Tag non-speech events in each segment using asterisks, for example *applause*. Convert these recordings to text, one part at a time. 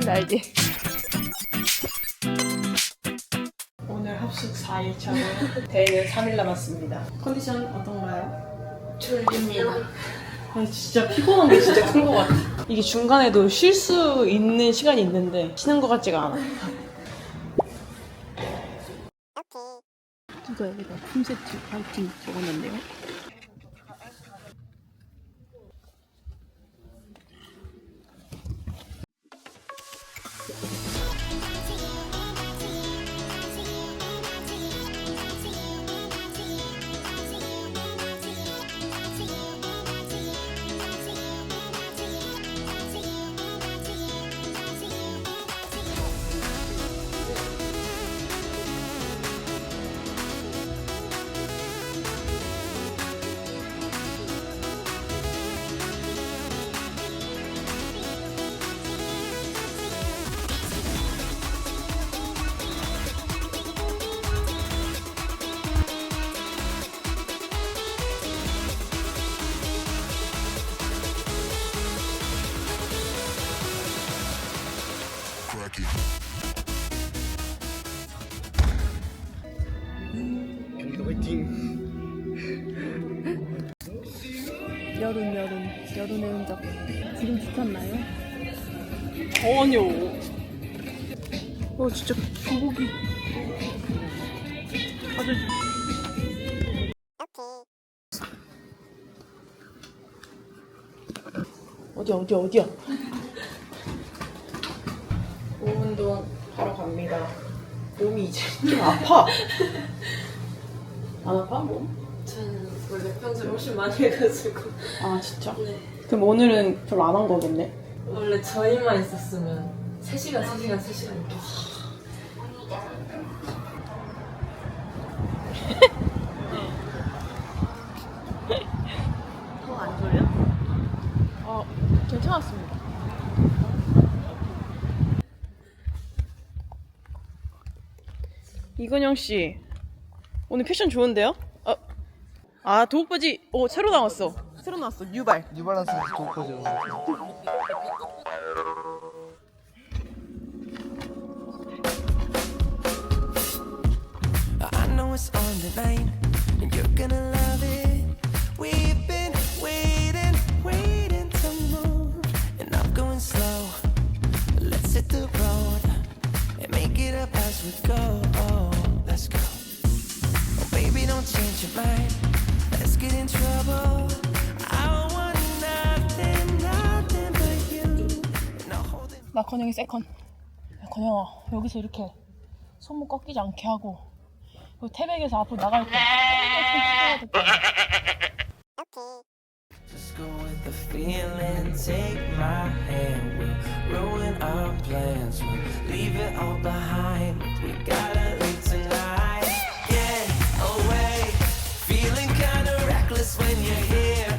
근데 알지? 오늘 합숙 4일차고요. 대회는 3일 남았습니다. 컨디션 어떤가요? 졸립니다. 아, 진짜 피곤한 게 진짜 큰 것 같아. 이게 중간에도 쉴 수 있는 시간이 있는데 쉬는 것 같지가 않아. 이거 여기다 품세트 파이팅 적어놨네요. 화이팅! 여름 여름 여름의 흔적. 지금 지쳤나요? 전혀. 어 진짜 교복이 아주 어디야 어디야 어디야 몸 운동 하러 갑니다 몸이 이제 좀 아파 *laughs* 안 아파 몸? 저는 원래 평소에 훨씬 많이 해가지고 아 진짜? 네. 그럼 오늘은 별로 안 한 거겠네? 원래 저희만 있었으면 3시간, 3시간, 3시간 이렇게 *laughs* 더안 졸려? 어 괜찮았습니다 이근영 씨 오늘 패션 좋은데요? 어. 아 도복바지 오 새로 나왔어 새로 나왔어 뉴발 뉴발란스 거죠. I know it's on the line, and you're gonna love it. We've been 나 건영이 세컨 야, 건영아 여기서 이렇게 손목 꺾이지 않게 하고 그 태백에서 앞으로 나갈 reckless when you're here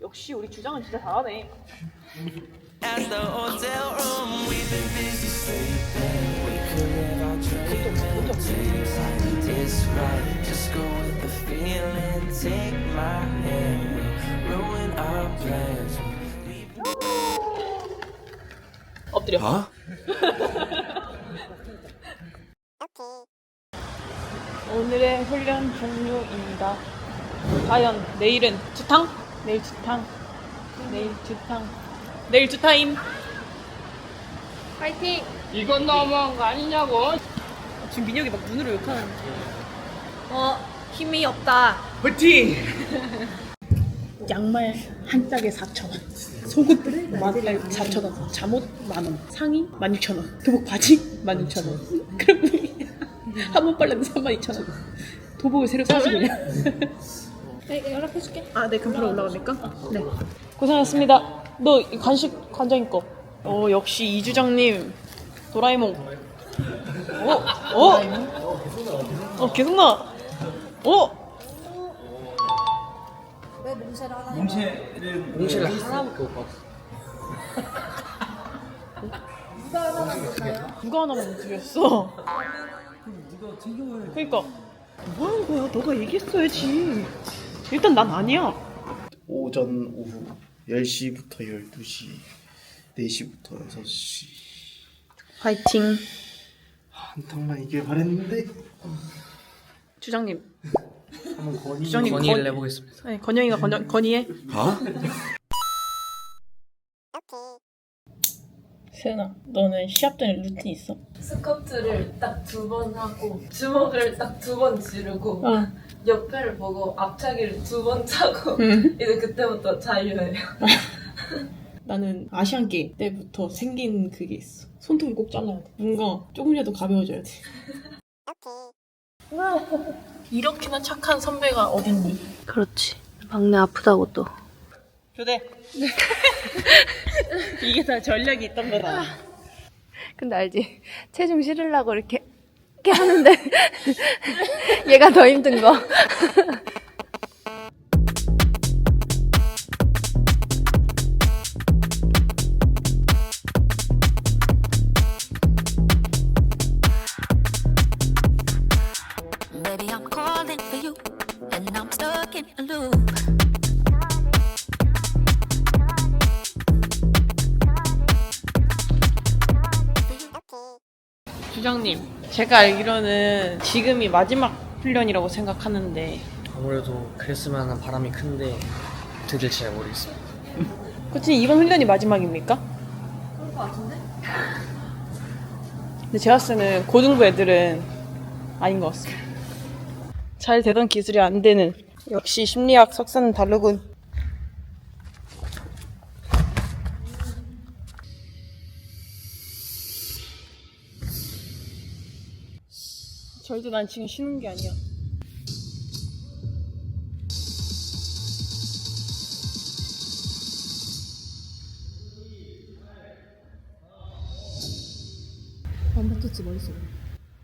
역시 우리 주장은 진짜 잘하네 at the hotel room. We've been busy sleeping. We could live our dream and take It's right. Just go with the feeling. Take my hand. We'll ruin our plans. 엎드려 오늘의 훈련 종료입니다 과연 내일은 주탕? 내일 주탕 내일 주탕 내일 주타임 파이팅! 이건 너무한 거 아니냐고 지금 민혁이 막 눈으로 욕하는 어 힘이 없다. 화이팅! *laughs* 양말 한 짝에 4,000원 속옷 만 4,000원, 잠옷 만원, 상의 16,000원, 도복 바지 16,000원. 그럼 한번 빨래도 32,000원. 도복을 새로 그냥. 네, 연락해줄게. 아, 네, 금프로 올라갑니까? 네. 고생하셨습니다. 너이 간식 관장님 거. 어, 역시 이주장님 도라에몽. 어, 어, 어, 계속 나. 어, 왜 몽세를 하나? 몽쉘을 하나밖에 못 봤어. 누가 하나만 드렸어? 그니까 뭐 하는 거야? 너가 얘기했어야지. 일단 난 아니야. 오전 오후 10시부터 12시 4시부터 6시 파이팅. 한탕만 이길 바랬는데 주장님. 한번 건의 주장님 건의를 건- 해보겠습니다. 네, 건영이가 건, 건의해. 세연아, 너는 시합 전에 루틴 있어? 스쿼트를 딱 두 번 하고 주먹을 딱 두 번 지르고 어. 옆에를 보고 앞차기를 두 번 차고 응. 이제 그때부터 자유예요. *laughs* 나는 아시안 게임 때부터 생긴 그게 있어. 손톱을 꼭 잘라야 돼. 뭔가 조금이라도 가벼워져야 돼. *laughs* 이렇게나 착한 선배가 어딨니? 그렇지. 막내 아프다고 또. 교대. *laughs* 이게 다 전략이 있던 거다. 근데 알지? 체중 실으려고 이렇게 이렇게 하는데 *laughs* 얘가 더 힘든 거. 주장님, 제가 알기로는 지금이 마지막 훈련이라고 생각하는데 아무래도 그랬으면 하는 바람이 큰데 될지 잘 모르겠습니다. 코치님 이번 훈련이 마지막입니까? 그럴 것 같은데? 근데 제가 쓰는 고등부 애들은 아닌 것 같습니다. 잘 되던 기술이 안 되는 역시 심리학 석사는 다르군. 절대 난 지금 쉬는 게 아니야.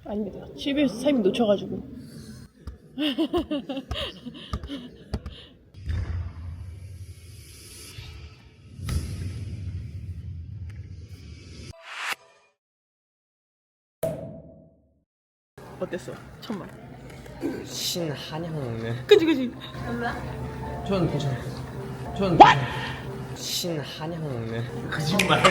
아닙니다. 12에서 타이밍 놓쳐가지고. *laughs* 어땠어? 천만. 신한양 먹는. 그치 그치. 전 괜찮아요. 전 괜찮아요. 신한양 먹는. 거짓말